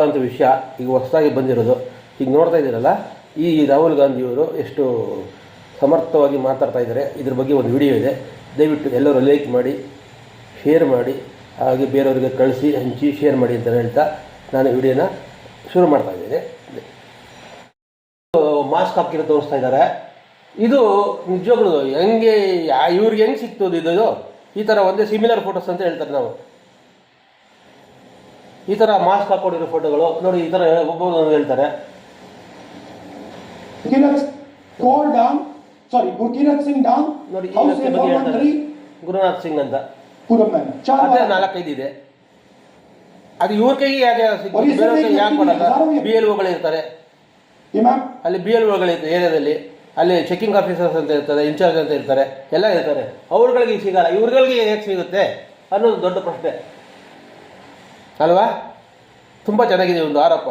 ದುಃಖವಾದಂಥ ವಿಷಯ ಈಗ ಹೊಸದಾಗಿ ಬಂದಿರೋದು. ಈಗ ನೋಡ್ತಾ ಇದ್ದೀರಲ್ಲ, ಈ ರಾಹುಲ್ ಗಾಂಧಿಯವರು ಎಷ್ಟು ಸಮರ್ಥವಾಗಿ ಮಾತಾಡ್ತಾ ಇದ್ದಾರೆ, ಇದ್ರ ಬಗ್ಗೆ ಒಂದು ವಿಡಿಯೋ ಇದೆ. ದಯವಿಟ್ಟು ಎಲ್ಲರೂ ಲೈಕ್ ಮಾಡಿ, ಶೇರ್ ಮಾಡಿ, ಹಾಗೆ ಬೇರೆಯವರಿಗೆ ಕಳಿಸಿ, ಹಂಚಿ, ಶೇರ್ ಮಾಡಿ ಅಂತ ಹೇಳ್ತಾ ನಾನು ವಿಡಿಯೋನ ಶುರು ಮಾಡ್ತಾ ಇದ್ದೇನೆ. ಮಾಸ್ಕ್ ಹಾಕಿರೋ ತೋರಿಸ್ತಾ ಇದ್ದಾರೆ. ಇದು ನಿಜವಾಗ್ಲೂ ಹೆಂಗೆ ಇವ್ರಿಗೆ ಹೆಂಗೆ ಸಿಕ್ತದ ಇದು? ಈ ಥರ ಒಂದೇ ಸಿಮಿಲರ್ ಫೋಟೋಸ್ ಅಂತ ಹೇಳ್ತಾರೆ ನಾವು. ಈ ತರ ಮಾಸ್ಕ್ ಹಾಕೊಂಡಿರೋ ಫೋಟೋಗಳು ನೋಡಿ ಈ ತರ ಒಬ್ಬೊಬ್ಬರು ಹೇಳ್ತಾರೆ. Singh down, ನೋಡಿ ಗುರುನಾಥ್ ಸಿಂಗ್ ಅಂತ. ಅದೇ. ನಾಲ್ಕೈದು ಇದೆ. ಅದು ಇವ್ರ ಕೈಗೆ ಯಾಕೆ ಬೇರೆ ಬಿ ಎಲ್ ಓಗಳು ಇರ್ತಾರೆ. ಅಲ್ಲಿ ಬಿ ಎಲ್ ಒಗಳು ಏರಿಯಾದಲ್ಲಿ. ಅಲ್ಲಿ ಚೆಕಿಂಗ್ ಆಫೀಸರ್ಸ್ ಅಂತ ಇರ್ತಾರೆ ಇನ್ಚಾರ್ಜ್ ಅಂತ ಇರ್ತಾರೆ ಎಲ್ಲ ಇರ್ತಾರೆ. ಅವ್ರುಗಳಿಗೆ ಸಿಗಲ್ಲ. ಇವ್ರಗಳಿಗೆ ಹೇಗೆ ಸಿಗುತ್ತೆ ಅನ್ನೋದು ದೊಡ್ಡ ಪ್ರಶ್ನೆ. ಅಲ್ವಾ? ತುಂಬ ಚೆನ್ನಾಗಿದೆ ಒಂದು ಆರೋಪ.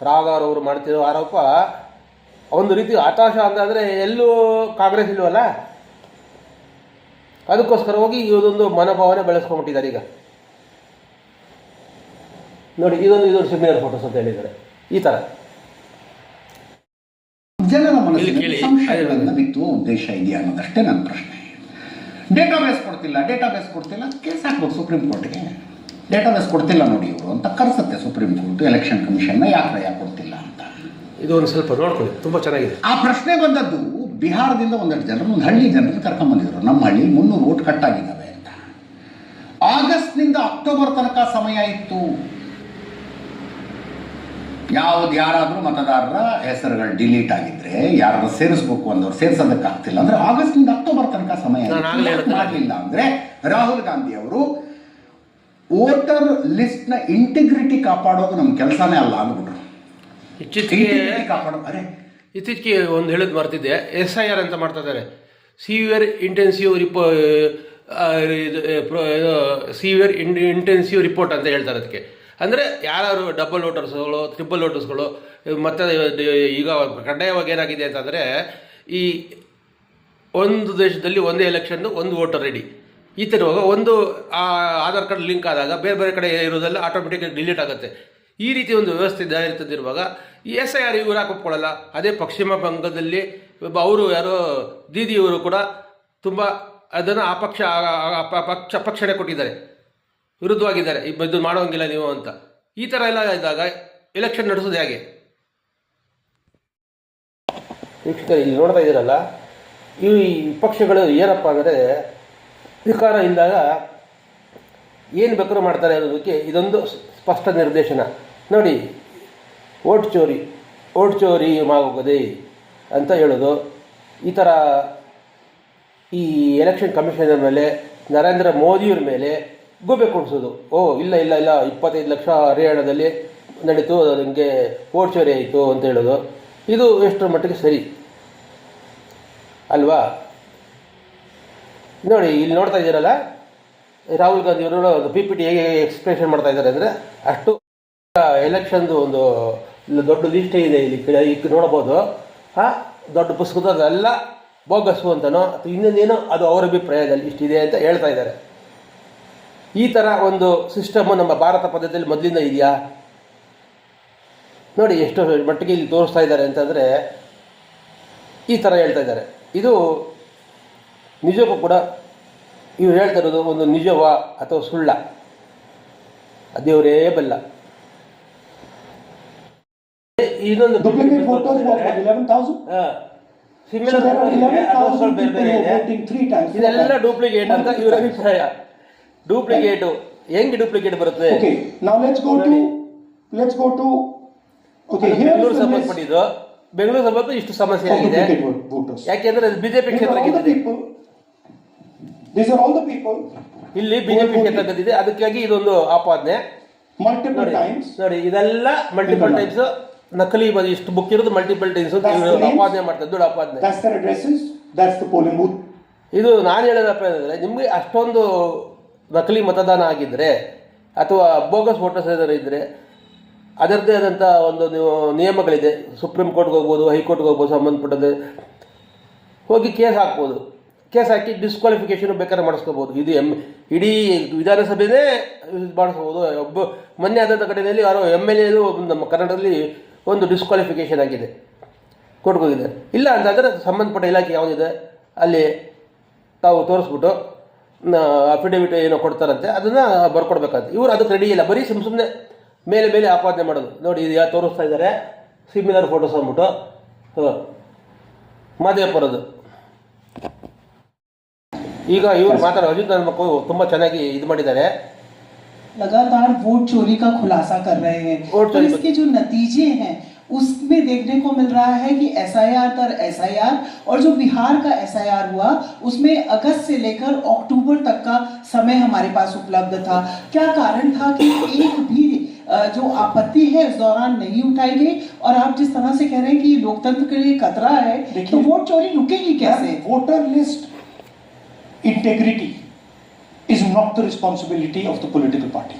ರಾಘವರವರು ಅವರು ಮಾಡ್ತಿರೋ ಆರೋಪ ಒಂದು ರೀತಿ ಹತಾಶ ಅಂತಂದರೆ ಎಲ್ಲೂ ಕಾಂಗ್ರೆಸ್ ಇಲ್ವಲ್ಲ? ಅದಕ್ಕೋಸ್ಕರ ಹೋಗಿ ಇದೊಂದು ಮನೋಭಾವನೆ ಬೆಳೆಸ್ಕೊಂಡ್ಬಿಟ್ಟಿದ್ದಾರೆ ಈಗ. ನೋಡಿ ಇದೊಂದು ಇದೊಂದು ಸಿಗ್ನೇಚರ್ ಫೋಟೋಸ್ ಅಂತ ಹೇಳಿದ್ದಾರೆ. ಈ ಥರ ಜನರ ಇಲ್ಲಿ ಮನಸ್ಸಿನಲ್ಲಿ ಕೇಳಿ. ಸಂಶಯಗಳನ್ನು ಬಿತ್ತುವ ಉದ್ದೇಶ ಇದೆಯಾ ಅನ್ನೋದಷ್ಟೇ ನನ್ನ ಪ್ರಶ್ನೆ. ಡೇಟಾಬೇಸ್ ಕೊಡ್ತಿಲ್ಲ ಡೇಟಾಬೇಸ್ ಕೊಡ್ತಿಲ್ಲ ಕೇಸ್ ಹಾಕ್ಬೋದು ಸುಪ್ರೀಂ ಕೋರ್ಟ್ಗೆ. ಡೇಟಾಬೇಸ್ ಕೊಡ್ತಿಲ್ಲ ನೋಡಿ ಇವರು ಅಂತ ಕರೆಸುತ್ತೆ ಸುಪ್ರೀಂ ಕೋರ್ಟ್ ಎಲೆಕ್ಷನ್ ಕಮಿಷನ್ನ ಯಾಕೆ ಯಾಕೆ ಕೊಡ್ತಿಲ್ಲ ಅಂತ. ಇದು ಒಂದು ಸ್ವಲ್ಪ ನೋಡ್ಕೊಳ್ಳಿ ತುಂಬ ಚೆನ್ನಾಗಿದೆ. ಆ ಪ್ರಶ್ನೆ ಬಂದದ್ದು ಬಿಹಾರದಿಂದ ಒಂದೆರಡು ಜನರು ಒಂದು ಹಳ್ಳಿ ಜನರನ್ನು ಕರ್ಕೊಂಬಂದಿದ್ರು. ನಮ್ಮ ಹಳ್ಳಿ ಮುನ್ನೂರು ಓಟ್ ಕಟ್ಟಾಗಿದ್ದಾವೆ ಅಂತ. ಆಗಸ್ಟ್ನಿಂದ ಅಕ್ಟೋಬರ್ ತನಕ ಸಮಯ ಇತ್ತು. ಯಾವ್ದು ಯಾರಾದರೂ ಮತದಾರರ ಹೆಸರುಗಳು ಡಿಲೀಟ್ ಆಗಿದ್ರೆ ಯಾರು ಸೇರಿಸ್ಬೇಕು ಅಂದವ್ರು ಸೇರಿಸೋದಕ್ಕಾಗ್ತಿಲ್ಲ. ಅಂದ್ರೆ ಆಗಸ್ಟ್ನಿಂದ ಅಕ್ಟೋಬರ್ ತನಕ ಸಮಯ ಆಗಲಿಲ್ಲ ಅಂದ್ರೆ ರಾಹುಲ್ ಗಾಂಧಿ ಅವರು ವೋಟರ್ ಲಿಸ್ಟ್ನ ಇಂಟಿಗ್ರಿಟಿ ಕಾಪಾಡೋದು ನಮ್ಮ ಕೆಲಸನೇ ಅಲ್ಲ ಅಂದ್ಬಿಟ್ರು. ಇತ್ತೀಚೆಗೆ ಕಾಪಾಡೋ ಅರೆ. ಇತ್ತೀಚೆಗೆ ಒಂದು ಹೇಳೋದು ಬರ್ತಿದ್ದೆ ಎಸ್ ಐ ಆರ್ ಅಂತ ಮಾಡ್ತಾ ಇದ್ದಾರೆ. Severe intensive repo severe intensive report ಅಂತ ಹೇಳ್ತಾರೆ ಅದಕ್ಕೆ. ಅಂದರೆ ಯಾರು ಡಬಲ್ ವೋಟರ್ಸ್ಗಳು ಟ್ರಿಪಲ್ ವೋಟರ್ಸ್ಗಳು ಮತ್ತೆ ಈಗ ಕಡ್ಡಾಯವಾಗಿ ಏನಾಗಿದೆ ಅಂತಂದರೆ ಈ ಒಂದು ದೇಶದಲ್ಲಿ ಒಂದೇ ಎಲೆಕ್ಷನ್ ಒಂದು ವೋಟರ್ ರೆಡಿ ಈ ಥರ ಒಂದು ಆಧಾರ್ ಕಾರ್ಡ್ ಲಿಂಕ್ ಆದಾಗ ಬೇರೆ ಬೇರೆ ಕಡೆ ಇರೋದೆಲ್ಲ ಆಟೋಮೆಟಿಕ್ ಡಿಲೀಟ್ ಆಗುತ್ತೆ. ಈ ರೀತಿ ಒಂದು ವ್ಯವಸ್ಥೆ ಇರ್ತದಿರುವಾಗ ಈ ಎಸ್ ಐ ಆರ್ ಇವ್ರು ಹಾಕೊಪ್ಕೊಳ್ಳಲ್ಲ ಅದೇ ಪಶ್ಚಿಮ ಬಂಗದಲ್ಲಿ ಒಬ್ಬ ಅವರು ಯಾರೋ ದೀದಿಯವರು ಕೂಡ ತುಂಬ ಅದನ್ನು ಆ ಪಕ್ಷ ಪಕ್ಷಣೆ ಕೊಟ್ಟಿದ್ದಾರೆ. ವಿರುದ್ಧವಾಗಿದ್ದಾರೆ. ಇದು ಮಾಡೋಂಗಿಲ್ಲ ನೀವು ಅಂತ. ಈ ಥರ ಎಲ್ಲ ಇದ್ದಾಗ ಎಲೆಕ್ಷನ್ ನಡೆಸೋದು ಹೇಗೆ? ವೀಕ್ಷಕರು, ಇಲ್ಲಿ ನೋಡ್ತಾ ಇದ್ದೀರಲ್ಲ, ಈ ಪಕ್ಷಗಳು ಏನಪ್ಪ ಅಂದರೆ ಅಧಿಕಾರ ಇದ್ದಾಗ ಏನು ಬೇಕಾದ್ರೂ ಮಾಡ್ತಾರೆ ಅನ್ನೋದಕ್ಕೆ ಇದೊಂದು ಸ್ಪಷ್ಟ ನಿರ್ದೇಶನ. ನೋಡಿ, ಓಟ್ ಚೋರಿ ಓಟ್ ಚೋರಿ ಆಗೋಗದೆ ಅಂತ ಹೇಳೋದು. ಈ ಥರ ಈ ಎಲೆಕ್ಷನ್ ಕಮಿಷನರ್ ಮೇಲೆ, ನರೇಂದ್ರ ಮೋದಿಯವ್ರ ಮೇಲೆ ಗೂಬೆ ಕೊಡಿಸೋದು. ಓ, ಇಲ್ಲ ಇಲ್ಲ ಇಲ್ಲ, ಇಪ್ಪತ್ತೈದು ಲಕ್ಷ ಹರಿಯಾಣದಲ್ಲಿ ನಡೀತು, ಅದು ನಿಮಗೆ ಓಟ್ ಚೋರಿ ಆಯಿತು ಅಂತ ಹೇಳೋದು. ಇದು ಎಷ್ಟರ ಮಟ್ಟಿಗೆ ಸರಿ? ಅಲ್ವಾ? ನೋಡಿ, ಇಲ್ಲಿ ನೋಡ್ತಾ ಇದ್ದೀರಲ್ಲ, ರಾಹುಲ್ ಗಾಂಧಿ ಅವರು ಪಿ ಪಿ ಟಿ ಹೇಗೆ ಎಕ್ಸ್ಪ್ರೆಷನ್ ಮಾಡ್ತಾ ಇದ್ದಾರೆ ಅಂದರೆ, ಅಷ್ಟು ಎಲೆಕ್ಷನ್ದು ಒಂದು ದೊಡ್ಡ ಲಿಸ್ಟೇ ಇದೆ ಇಲ್ಲಿ ಈಗ ನೋಡ್ಬೋದು ಹಾಂ, ದೊಡ್ಡ ಪುಸ್ತಕದ ಅದೆಲ್ಲ ಬೋಗಸ್ಸು ಅಂತನೋ, ಅಥವಾ ಇನ್ನೊಂದೇನೋ, ಅದು ಅವರ ಅಭಿಪ್ರಾಯದಲ್ಲಿ ಇಷ್ಟಿದೆ ಅಂತ ಹೇಳ್ತಾ ಇದ್ದಾರೆ. ಈ ಥರ ಒಂದು ಸಿಸ್ಟಮು ನಮ್ಮ ಭಾರತ ಪದ್ಧತಿಯಲ್ಲಿ ಮೊದಲಿಂದ ಇದೆಯಾ? ನೋಡಿ, ಎಷ್ಟು ಮಟ್ಟಿಗೆ ಇಲ್ಲಿ ತೋರಿಸ್ತಾ ಇದ್ದಾರೆ ಅಂತಂದರೆ, ಈ ಥರ ಹೇಳ್ತಾ ಇದ್ದಾರೆ. ಇದು ನಿಜಕ್ಕೂ ಕೂಡ ಇವ್ರು ಹೇಳ್ತಾ ಇರೋದು ಒಂದು ನಿಜವಾ ಅಥವಾ ಸುಳ್ಳ? ದೇವರೇ ಬಲ್ಲ. ಇನ್ನೊಂದು ಇದೆಲ್ಲ ಅಂತ ಅಭಿಪ್ರಾಯ. ಡೂಪ್ಲಿಕೇಟು ಹೆಂಗ್ ಡೂಪ್ಲಿಕೇಟ್ ಬರುತ್ತೆ? ಬೆಂಗಳೂರು ಸಂಬಂಧಪಟ್ಟಿದ್ದು ಬೆಂಗಳೂರು ಸಂಬಂಧ ಇಷ್ಟು ಸಮಸ್ಯೆ ಆಗಿದೆ. ಯಾಕೆಂದ್ರೆ ಬಿಜೆಪಿ ಕ್ಷೇತ್ರ these are all the people, ಇಲ್ಲಿ ಬಿಜೆಪಿ ಕ್ಷೇತ್ರ ಗೆದ್ದಿದೆ ಅದಕ್ಕಾಗಿ ಇದೊಂದು ಆಪಾದನೆ. Multiple times. ನೋಡಿ ಇದೆಲ್ಲ ಮಲ್ಟಿಪಲ್. ಟೈಮ್ಸ್ ನಕಲಿ ಇಷ್ಟು ಬುಕ್ ಇರೋದು ಮಲ್ಟಿಪಲ್ ಟೈಮ್ಸ್ ಆಪಾದನೆ ಮಾಡ್ತಾರೆ. ದುಡ್ಡು booth. ಇದು ನಾನು ಹೇಳೋದಪ್ಪ ಏನಂದ್ರೆ ನಿಮಗೆ ಅಷ್ಟೊಂದು ನಕಲಿ ಮತದಾನ ಆಗಿದ್ರೆ ಅಥವಾ ಬೋಗಸ್ ವೋಟರ್ಸ್ ಏನಾದ್ರು ಇದ್ದರೆ ಅದರದ್ದೇ ಆದಂಥ ಒಂದು ನೀವು ನಿಯಮಗಳಿದೆ. ಸುಪ್ರೀಂ ಕೋರ್ಟ್ಗೆ ಹೋಗ್ಬೋದು ಹೈಕೋರ್ಟ್ಗೆ ಹೋಗ್ಬೋದು ಸಂಬಂಧಪಟ್ಟದ್ದು ಹೋಗಿ ಕೇಸ್ ಹಾಕ್ಬೋದು. ಕೇಸ್ ಹಾಕಿ ಡಿಸ್ಕ್ವಾಲಿಫಿಕೇಶನ್ ಬೇಕಾದ್ರೆ ಮಾಡಿಸ್ಕೋಬೋದು ಇದು ಎಂ ಇಡೀ ವಿಧಾನಸಭೆನೇ ಮಾಡಿಸ್ಬೋದು ಒಬ್ಬ ಮೊನ್ನೆ ಆದಂಥ ಘಟನೆಯಲ್ಲಿ ಯಾರೋ ಎಂ ಎಲ್ ಎದು ನಮ್ಮ ಕನ್ನಡದಲ್ಲಿ ಒಂದು ಡಿಸ್ಕ್ವಾಲಿಫಿಕೇಷನ್ ಆಗಿದೆ. ಕೊಟ್ಕೋಗಿದೆ ಇಲ್ಲ ಅಂತಂದರೆ ಸಂಬಂಧಪಟ್ಟ ಇಲಾಖೆ ಯಾವುದಿದೆ, ಅಲ್ಲಿ ತಾವು ತೋರಿಸ್ಬಿಟ್ಟು ಅಫಿಡೇವಿಟ್ ಏನೋ ಕೊಡ್ತಾರಂತೆ, ಅದನ್ನು ಬರ್ಕೊಡ್ಬೇಕಂತ ಇವರು ಅದಕ್ಕೆ ರೆಡಿ ಇಲ್ಲ. ಬರೀ ಸುಮ್ಮ ಸುಮ್ಮನೆ ಮೇಲೆ ಮೇಲೆ ಆಪಾದನೆ ಮಾಡೋದು. ನೋಡಿ, ಇದು ಯಾರು ತೋರಿಸ್ತಾ ಇದ್ದಾರೆ ಸಿಮಿಲರ್ ಫೋಟೋಸ್ ಅಂದ್ಬಿಟ್ಟು, ಹಾಂ, ಮಾದೇವಪುರದ್ದು. ಈಗ ಇವ್ರು ಮಾತಾಡೋ ಅಜಿತ್ ನನ್ನ ಮಕ್ಕಳು ತುಂಬ ಚೆನ್ನಾಗಿ ಇದು ಮಾಡಿದ್ದಾರೆ लगातार वोट चोरी का खुलासा कर रहे हैं वोट तो चोरी- इसके जो नतीजे हैं उसमें देखने को मिल रहा है कि एसआईआर दर एसआईआर और जो बिहार का एसआईआर हुआ उसमें अगस्त से लेकर अक्टूबर तक का समय हमारे पास उपलब्ध था क्या कारण था कि एक भी अ, जो आपत्ति है इस दौरान नहीं उठाई गई और आप जिस तरह से कह रहे हैं कि लोकतंत्र के लिए खतरा है तो देखिए- वोट चोरी रुकेगी कैसे Voter list integrity is not the responsibility of the political party.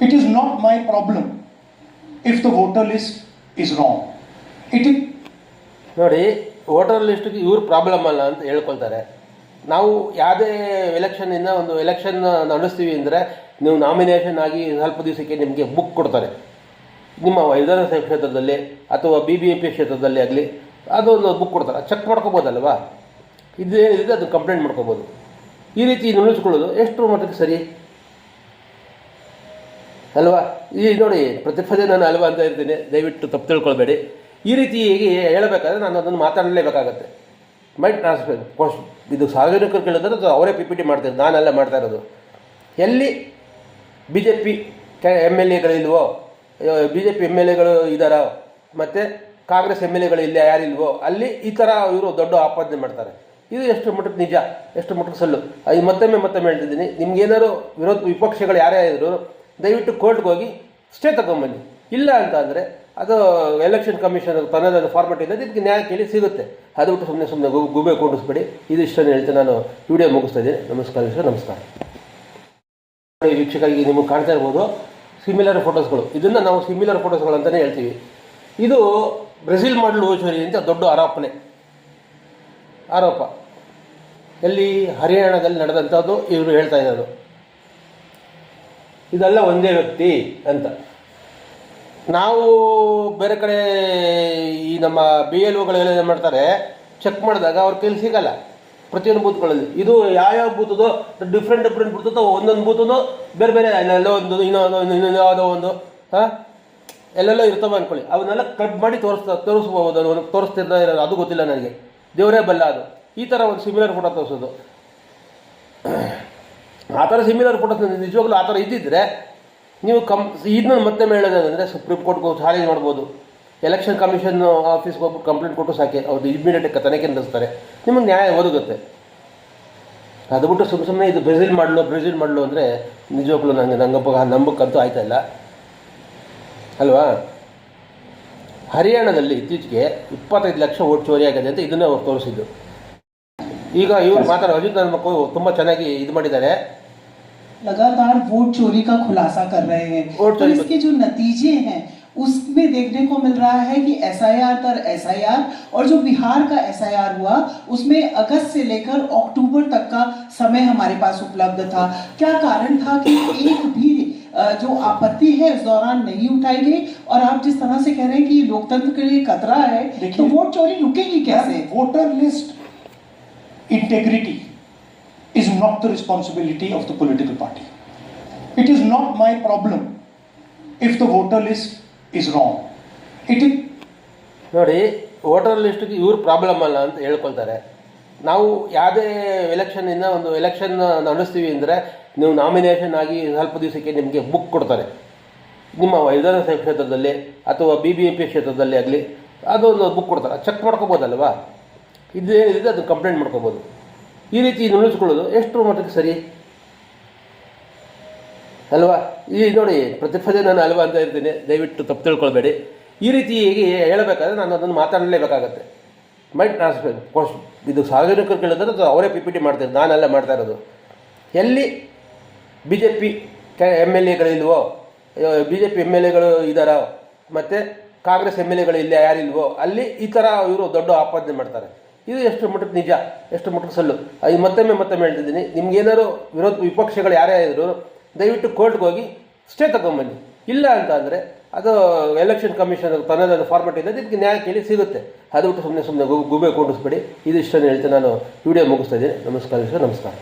It is not my problem if the voter list is wrong. It is ನೋಡಿ ವೋಟರ್ ಲಿಸ್ಟ್ಗೆ ಇವ್ರು ಪ್ರಾಬ್ಲಮ್ ಅಲ್ಲ ಅಂತ ಹೇಳ್ಕೊಳ್ತಾರೆ ನಾವು ಯಾವುದೇ ಎಲೆಕ್ಷನ್ನಿಂದ ಒಂದು ಎಲೆಕ್ಷನ್ ನಡೆಸ್ತೀವಿ ಅಂದರೆ ನೀವು ನಾಮಿನೇಷನ್ ಆಗಿ ಸ್ವಲ್ಪ ದಿವಸಕ್ಕೆ ನಿಮಗೆ ಬುಕ್ ಕೊಡ್ತಾರೆ ನಿಮ್ಮ ವಿಧಾನಸಭೆ ಕ್ಷೇತ್ರದಲ್ಲಿ ಅಥವಾ ಬಿ ಬಿ ಎಂ ಪಿ ಕ್ಷೇತ್ರದಲ್ಲಿ ಆಗಲಿ ಅದೊಂದು ಬುಕ್ ಕೊಡ್ತಾರೆ ಚೆಕ್ ಮಾಡ್ಕೋಬೋದಲ್ವಾ ಇದೇನಿದೆ ಅದು ಕಂಪ್ಲೇಂಟ್ ಮಾಡ್ಕೋಬೋದು. ಈ ರೀತಿ ನುಡಿಸ್ಕೊಳ್ಳೋದು ಎಷ್ಟು ಮಟ್ಟಕ್ಕೆ ಸರಿ? ಅಲ್ವಾ? ಈ ನೋಡಿ ಪ್ರತಿಫಲ ನಾನು ಅಲ್ವಾ ಅಂತ ಇರ್ತೀನಿ ದಯವಿಟ್ಟು ತಪ್ಪು ತಿಳ್ಕೊಳ್ಬೇಡಿ. ಈ ರೀತಿ ಹೀಗೆ ಹೇಳಬೇಕಾದ್ರೆ ನಾನು ಅದನ್ನು ಮಾತಾಡಲೇಬೇಕಾಗತ್ತೆ. ಮೈ ಟ್ರಾನ್ಸ್ಫರ್ ಪೋಸ್ಟ್ ಇದು ಸಾರ್ವಜನಿಕರು ಕೇಳಿದ್ರೆ ಅದು ಅವರೇ ಪಿ ಪಿ ಟಿ ಮಾಡ್ತಾರೆ ನಾನೆಲ್ಲ ಮಾಡ್ತಾ ಇರೋದು. ಎಲ್ಲಿ ಬಿ ಜೆ ಪಿ ಕೆ M L ಎಗಳಿಲ್ವೋ B J P M L ಎಗಳು ಇದ್ದಾರೋ ಮತ್ತು ಕಾಂಗ್ರೆಸ್ ಎಂ ಎಲ್ ಎಗಳು ಇಲ್ಲ ಯಾರಿಲ್ವೋ, ಅಲ್ಲಿ ಈ ಥರ ಇವರು ದೊಡ್ಡ ಆಪಾದನೆ ಮಾಡ್ತಾರೆ. ಇದು ಎಷ್ಟು ಮಟ್ಟಕ್ಕೆ ನಿಜ ಎಷ್ಟು ಮಟ್ಟಕ್ಕೆ ಸಲ್ಲು? ಅದು ಮತ್ತೊಮ್ಮೆ ಮತ್ತೊಮ್ಮೆ ಹೇಳ್ತಿದ್ದೀನಿ. ನಿಮ್ಗೇನಾದ್ರು ವಿರೋಧ ವಿಪಕ್ಷಗಳು ಯಾರೇ ಇದ್ರು ದಯವಿಟ್ಟು ಕೋರ್ಟ್ಗೆ ಹೋಗಿ ಸ್ಟೇ ತಗೊಂಬನ್ನಿ. ಇಲ್ಲ ಅಂತ ಅಂದರೆ ಅದು ಎಲೆಕ್ಷನ್ ಕಮಿಷನ್ ತನ್ನದಾದ ಫಾರ್ಮೆಟ್ ಇದೆ ಇದಕ್ಕೆ ನ್ಯಾಯ ಕೇಳಿ ಸಿಗುತ್ತೆ. ಅದು ಬಿಟ್ಟು ಸುಮ್ಮನೆ ಸುಮ್ಮನೆ ಗುಬೆ ಕೂಡಿಸ್ಬೇಡಿ. ಇದು ಇಷ್ಟನ್ನು ಹೇಳ್ತೀನಿ ನಾನು ವಿಡಿಯೋ ಮುಗಿಸ್ತಾ ಇದ್ದೀನಿ. ನಮಸ್ಕಾರ ಸರ್, ನಮಸ್ಕಾರ. ವೀಕ್ಷಕರಿಗೆ ನಿಮಗೆ ಕಾಣ್ತಾ ಇರ್ಬೋದು ಸಿಮಿಲರ್ ಫೋಟೋಸ್ಗಳು ಇದನ್ನು ನಾವು ಸಿಮಿಲರ್ ಫೋಟೋಸ್ಗಳು ಅಂತಲೇ ಹೇಳ್ತೀವಿ. ಇದು ಬ್ರೆಜಿಲ್ ಮಾಡಲು ಓಚೋರಿ ಅಂತ ದೊಡ್ಡ ಆರೋಪನೆ. ಆರೋಪ. ಎಲ್ಲಿ ಹರಿಯಾಣದಲ್ಲಿ ನಡೆದಂಥದ್ದು ಇವರು ಹೇಳ್ತಾ ಇರೋದು. ಇದೆಲ್ಲ ಒಂದೇ ವ್ಯಕ್ತಿ ಅಂತ. ನಾವು ಬೇರೆ ಕಡೆ ಈ ನಮ್ಮ ಬಿ ಎಲ್ ಒಗಳೆಲ್ಲ ಏನು ಮಾಡ್ತಾರೆ ಚೆಕ್ ಮಾಡಿದಾಗ ಅವ್ರ ಕೈಲಿ ಸಿಗಲ್ಲ. ಪ್ರತಿಯೊಂದು ಬೂತ್ಗಳಲ್ಲಿ. ಇದು ಯಾವ್ಯಾವ ಬೂತದು ಡಿಫ್ರೆಂಟ್ ಡಿಫ್ರೆಂಟ್ ಬೂತದೋ ಒಂದೊಂದು ಬೂತನು ಬೇರೆ ಬೇರೆ ಎಲ್ಲೋ ಒಂದು, ಇನ್ನೊಂದು ಇನ್ನೊಂದು, ಯಾವುದೋ ಒಂದು, ಹಾಂ? ಎಲ್ಲೆಲ್ಲೋ ಇರ್ತವೆ ಅಂದ್ಕೊಳ್ಳಿ. ಅವನ್ನೆಲ್ಲ ಕಟ್ ಮಾಡಿ ತೋರಿಸ್ತಾ, ತೋರಿಸ್ಬೋದು, ತೋರಿಸ್ತಿರ್ತಾ ಇರೋದು. ಅದು ಗೊತ್ತಿಲ್ಲ ನನಗೆ. ದೇವರೇ ಬಲ್ಲ ಅದು. ಈ ಥರ ಒಂದು ಸಿಮಿಲರ್ ಫೋಟೋ ತೋರಿಸೋದು. ಆ ಥರ ಸಿಮಿಲರ್ ಫೋಟೋ ನಿಜವಾಗ್ಲೂ ಆ ಥರ ಇದ್ದಿದ್ದರೆ ನೀವು ಕಮ್ ಇದನ್ನ ಮತ್ತೆ ಹೇಳೋದಂದರೆ ಸುಪ್ರೀಂ ಕೋರ್ಟ್ಗೆ ಚಾಲೆಂಜ್ ಮಾಡ್ಬೋದು. ಎಲೆಕ್ಷನ್ ಕಮಿಷನ್ ಆಫೀಸ್ಗೆ ಹೋಗ್ಬಿಟ್ಟು ಕಂಪ್ಲೇಂಟ್ ಕೊಟ್ಟು ಸಾಕೆ. ಅವ್ರು ಇಮಿಡಿಯೇಟ್ ತನಿಖೆ ನಡೆಸ್ತಾರೆ. ನಿಮಗೆ ನ್ಯಾಯ ಒದಗುತ್ತೆ. ಅದು ಬಿಟ್ಟು ಸುಮ್ಮ ಸುಮ್ಮನೆ ಇದು ಬ್ರೆಜಿಲ್ ಮಾಡಲು ಬ್ರೆಜಿಲ್ ಮಾಡಲು ಅಂದರೆ ನಿಜವಾಗ್ಲೂ ನನಗೆ ನಂಗಪ್ಪ ನಂಬಕ್ಕಂತೂ ಆಯ್ತಾ ಇಲ್ಲ. ಅಲ್ವಾ? ಹರಿಯಾಣದಲ್ಲಿ ಇತ್ತೀಚೆಗೆ ಇಪ್ಪತ್ತೈದು ಲಕ್ಷ ಓಟ್ ಚೋರಿ ಆಗಿದೆ ಅಂತ ಇದನ್ನೇ ಅವ್ರು ತೋರಿಸಿದ್ದು ಈಗ ಇವ್ರು ಮಾತಾಡೋ ಅಜಿತ್ ನನ್ನ ಮಕ್ಕಳು ತುಂಬ ಚೆನ್ನಾಗಿ ಇದು ಮಾಡಿದ್ದಾರೆ लगातार वोट चोरी का खुलासा कर रहे हैं वोट तो चोरी- इसके जो नतीजे हैं उसमें देखने को मिल रहा है कि एसआईआर दर एसआईआर और जो बिहार का एसआईआर हुआ उसमें अगस्त से लेकर अक्टूबर तक का समय हमारे पास उपलब्ध था क्या कारण था कि एक भी अ, जो आपत्ति है इस दौरान नहीं उठाई गई और आप जिस तरह से कह रहे हैं कि लोकतंत्र के लिए खतरा है देखिए- तो वोट चोरी रुकेगी कैसे voter list integrity is not the responsibility of the political party. It is not my problem if the voter list is wrong. It is ನೋಡಿ ವೋಟರ್ ಲಿಸ್ಟ್ಗೆ ಇವ್ರು ಪ್ರಾಬ್ಲಮ್ ಅಲ್ಲ ಅಂತ ಹೇಳ್ಕೊಳ್ತಾರೆ ನಾವು ಯಾವುದೇ ಎಲೆಕ್ಷನ್ನಿಂದ ಒಂದು ಎಲೆಕ್ಷನ್ ನಡೆಸ್ತೀವಿ ಅಂದರೆ ನೀವು ನಾಮಿನೇಷನ್ ಆಗಿ ಸ್ವಲ್ಪ ದಿವಸಕ್ಕೆ ನಿಮಗೆ ಬುಕ್ ಕೊಡ್ತಾರೆ. ನಿಮ್ಮ ವಿಧಾನಸಭೆ ಕ್ಷೇತ್ರದಲ್ಲಿ ಅಥವಾ ಬಿ ಬಿ ಎಂ ಪಿ ಕ್ಷೇತ್ರದಲ್ಲಿ ಆಗಲಿ, ಅದೊಂದು ಬುಕ್ ಕೊಡ್ತಾರೆ. ಚೆಕ್ ಮಾಡ್ಕೋಬೋದಲ್ವಾ? ಇದೇನಿದೆ ಅದು ಕಂಪ್ಲೇಂಟ್ ಮಾಡ್ಕೋಬೋದು. ಈ ರೀತಿ ನುಣಿಸ್ಕೊಳ್ಳೋದು ಎಷ್ಟು ಮಟ್ಟಕ್ಕೆ ಸರಿ? ಅಲ್ವಾ? ಈ ನೋಡಿ ಪ್ರತಿಫಲ ನಾನು ಅಲ್ವಾ ಅಂತ ಇರ್ತೀನಿ ದಯವಿಟ್ಟು ತಪ್ಪು ತಿಳ್ಕೊಳ್ಬೇಡಿ. ಈ ರೀತಿ ಹೇಗೆ ಹೇಳಬೇಕಾದ್ರೆ ನಾನು ಅದನ್ನು ಮಾತಾಡಲೇಬೇಕಾಗತ್ತೆ. ಮೈಂಡ್ ಟ್ರಾನ್ಸ್ಫರ್ ಕೋಸ್ಟ್ ಇದು ಸಾರ್ವಜನಿಕರು ಕೇಳಿದ್ರೆ ಅದು ಅವರೇ ಪಿ ಪಿ ಟಿ ಮಾಡ್ತಾರೆ ನಾನೆಲ್ಲ ಮಾಡ್ತಾ ಇರೋದು. ಎಲ್ಲಿ ಬಿ ಜೆ ಪಿ ಕೆ M L ಎಗಳಿಲ್ವೋ B J P M L ಎಗಳು ಇದ್ದಾರೋ ಮತ್ತು ಕಾಂಗ್ರೆಸ್ ಎಂ ಎಲ್ ಎಗಳು ಇಲ್ಲ ಯಾರಿಲ್ವೋ, ಅಲ್ಲಿ ಈ ಥರ ಇವರು ದೊಡ್ಡ ಆಪಾದನೆ ಮಾಡ್ತಾರೆ. ಇದು ಎಷ್ಟು ಮಟ್ಟದ ನಿಜ ಎಷ್ಟು ಮಟ್ಟದ ಸಲ್ಲು? ಅದು ಮತ್ತೊಮ್ಮೆ ಮತ್ತೊಮ್ಮೆ ಹೇಳ್ತಿದ್ದೀನಿ ನಿಮ್ಗೇನಾದ್ರು ವಿರೋಧ ವಿಪಕ್ಷಗಳು ಯಾರೇ ದಯವಿಟ್ಟು ಕೋರ್ಟ್ಗೆ ಹೋಗಿ ಸ್ಟೇ ತಗೊಂಬನ್ನಿ. ಇಲ್ಲ ಅಂತ ಅಂದರೆ ಅದು ಎಲೆಕ್ಷನ್ ಕಮಿಷನ್ ತನ್ನದಾದ ಫಾರ್ಮೆಟ್ ಇದೆ ಇದಕ್ಕೆ ನ್ಯಾಯ ಕೇಳಿ ಸಿಗುತ್ತೆ. ಅದು ಬಿಟ್ಟು ಸುಮ್ಮನೆ ಸುಮ್ಮನೆ ಗುಬೆ ಕೂಡಿಸ್ಬೇಡಿ ಇದು ಇಷ್ಟನ್ನು ಹೇಳ್ತೀನಿ ನಾನು ವಿಡಿಯೋ ಮುಗಿಸ್ತಾ ಇದ್ದೀನಿ. ನಮಸ್ಕಾರ ನಮಸ್ಕಾರ.